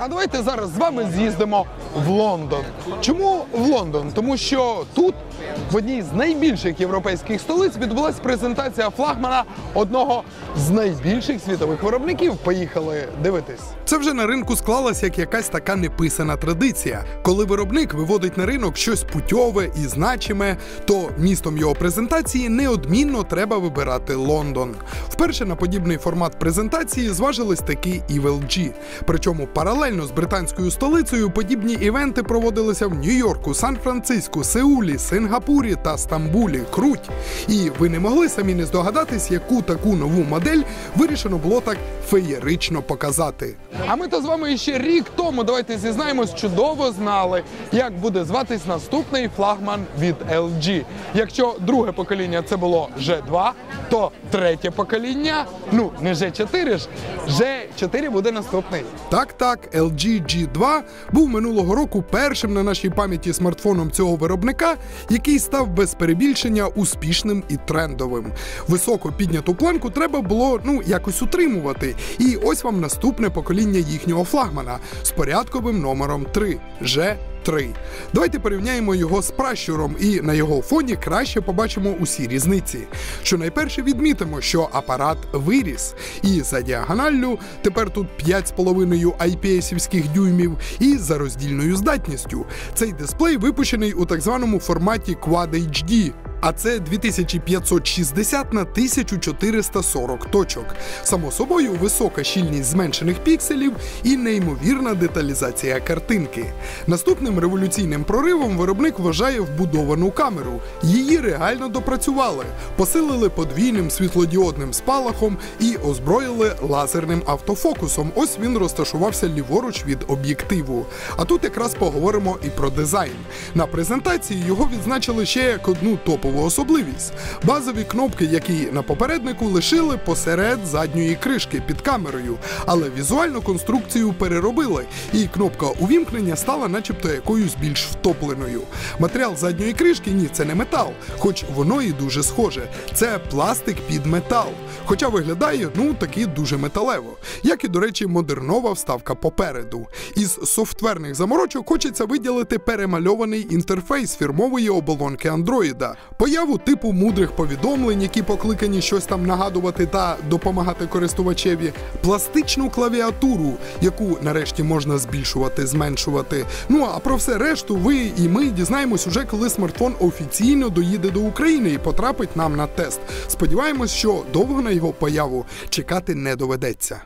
А давайте зараз з вами з'їздимо в Лондон. Чому в Лондон? Тому що тут, в одній з найбільших європейських столиць, відбулася презентація флагмана одного з найбільших світових виробників. Поїхали дивитись. Це вже на ринку склалась як якась така неписана традиція. Коли виробник виводить на ринок щось путьове і значиме, то містом його презентації неодмінно треба вибирати Лондон. Вперше на подібний формат презентації зважились таки і в LG. Причому паралельно з британською столицею подібні івенти проводилися в Нью-Йорку, Сан-Франциско, Сеулі, Сингапурі та Стамбулі. Круть. І ви не могли самі не здогадатись, яку таку нову модель вирішено було так феєрично показати. А ми то з вами ще рік тому, давайте зізнаємось, чудово знали, як буде зватись наступний флагман від LG. Якщо друге покоління це було G2, то третє покоління, ну не G4 ж, G4 буде наступний. Так, так, LG G2 був минулого року першим на нашій пам'яті смартфоном цього виробника, який став без перебільшення успішним і трендовим. Високо підняту планку треба було ну якось утримувати. І ось вам наступне покоління їхнього флагмана з порядковим номером 3 G 3. Давайте порівняємо його з пращуром, і на його фоні краще побачимо усі різниці. Що найперше відмітимо, що апарат виріс, і за діагоналлю тепер тут 5,5 IPS-івських дюймів, і за роздільною здатністю. Цей дисплей випущений у так званому форматі Quad HD. А це 2560 на 1440 точок. Само собою, висока щільність зменшених пікселів і неймовірна деталізація картинки. Наступним революційним проривом виробник вважає вбудовану камеру. Її реально допрацювали, посилили подвійним світлодіодним спалахом і озброїли лазерним автофокусом. Ось він розташувався ліворуч від об'єктиву. А тут якраз поговоримо і про дизайн. На презентації його відзначили ще як одну топову особливість. Базові кнопки, які на попереднику лишили посеред задньої кришки під камерою, але візуальну конструкцію переробили, і кнопка увімкнення стала начебто якоюсь більш втопленою. Матеріал задньої кришки ні, це не метал, хоч воно і дуже схоже. Це пластик під метал. Хоча виглядає ну таки дуже металево, як і, до речі, модернова вставка попереду. Із софтверних заморочок хочеться виділити перемальований інтерфейс фірмової оболонки Андроїда, появу типу мудрих повідомлень, які покликані щось там нагадувати та допомагати користувачеві, пластичну клавіатуру, яку нарешті можна збільшувати, зменшувати. Ну а про все решту ви і ми дізнаємось уже, коли смартфон офіційно доїде до України і потрапить нам на тест. Сподіваємось, що довго на його появу чекати не доведеться.